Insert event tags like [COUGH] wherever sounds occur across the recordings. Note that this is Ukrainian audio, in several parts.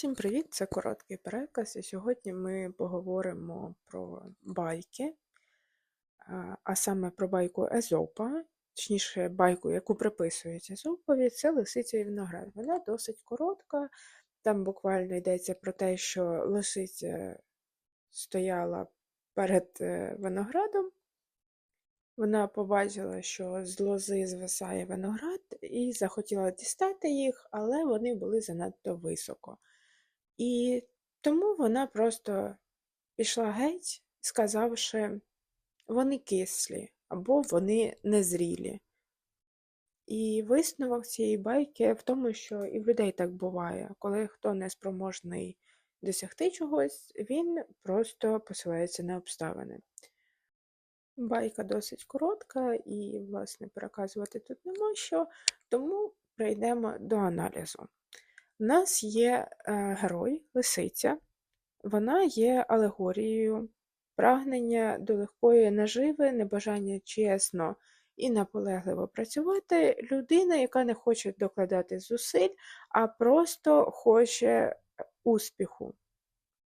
Всім привіт! Це короткий переказ, і сьогодні ми поговоримо про байки, а саме про байку Езопа, точніше, байку, яку приписують Езопові, це Лисиця і виноград. Вона досить коротка, там буквально йдеться про те, що лисиця стояла перед е, виноградом, вона побачила, що з лози звисає виноград, і захотіла дістати їх, але вони були занадто високо. І тому вона просто пішла геть, сказавши, вони кислі або вони незрілі. І висновок цієї байки в тому, що і в людей так буває, коли хто не спроможний досягти чогось, він просто посилається на обставини. Байка досить коротка, і, власне, переказувати тут нема що, тому прийдемо до аналізу. У нас є е, герой, лисиця, вона є алегорією прагнення до легкої наживи, небажання чесно і наполегливо працювати, людина, яка не хоче докладати зусиль, а просто хоче успіху.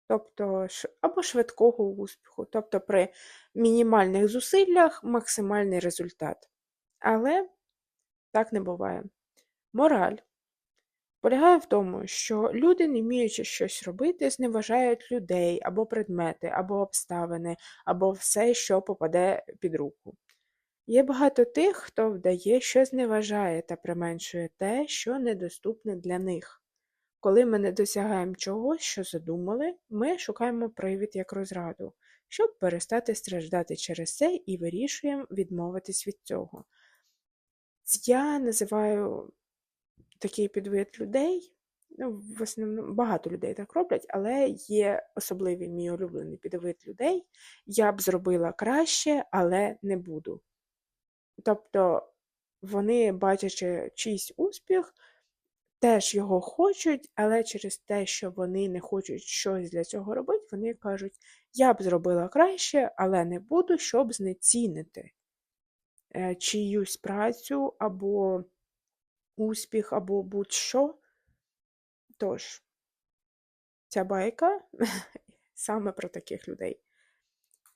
Тобто, або швидкого успіху, тобто при мінімальних зусиллях максимальний результат. Але так не буває. Мораль полягає в тому, що люди, не вміючи щось робити, зневажають людей або предмети, або обставини, або все, що попаде під руку. Є багато тих, хто вдає, що зневажає та применшує те, що недоступне для них. Коли ми не досягаємо чогось, що задумали, ми шукаємо привід як розраду, щоб перестати страждати через це і вирішуємо відмовитись від цього. Я називаю такий підвид людей, ну, в основному багато людей так роблять, але є особливий мій улюблений підвид людей. Я б зробила краще, але не буду. Тобто вони, бачачи чийсь успіх, теж його хочуть, але через те, що вони не хочуть щось для цього робити, вони кажуть, я б зробила краще, але не буду, щоб знецінити е, чиюсь працю або успіх, або будь-що. Тож, ця байка [LAUGHS] саме про таких людей.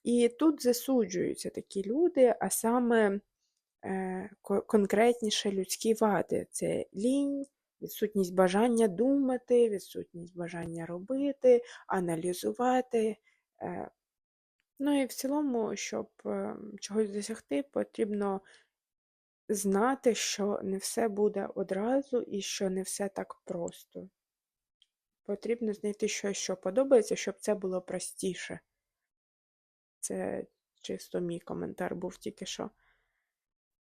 І тут засуджуються такі люди, а саме е, конкретніше людські вади. Це лінь, відсутність бажання думати, відсутність бажання робити, аналізувати. Е, ну і в цілому, щоб е, чогось досягти, потрібно знати, що не все буде одразу і що не все так просто. Потрібно знайти щось, що подобається, щоб це було простіше. Це чисто мій коментар був тільки що.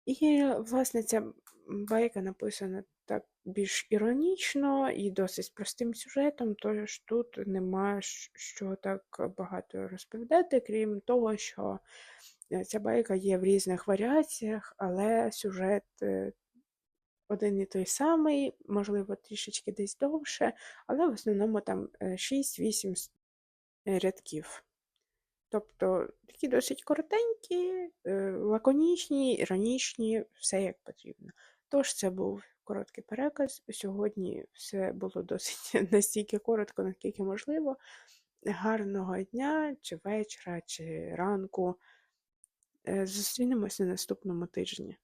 І, власне, ця байка написана так більш іронічно і досить простим сюжетом, тож тут нема що так багато розповідати, крім того, що ця байка є в різних варіаціях, але сюжет е, один і той самий, можливо, трішечки десь довше, але в основному там 6-8 е, рядків. Тобто такі досить коротенькі, лаконічні, іронічні, все як потрібно. Тож це був короткий переказ. Сьогодні все було досить [LAUGHS] настільки коротко, наскільки можливо. Гарного дня, чи вечора, чи ранку. Е, зустрінемось на наступному тижні.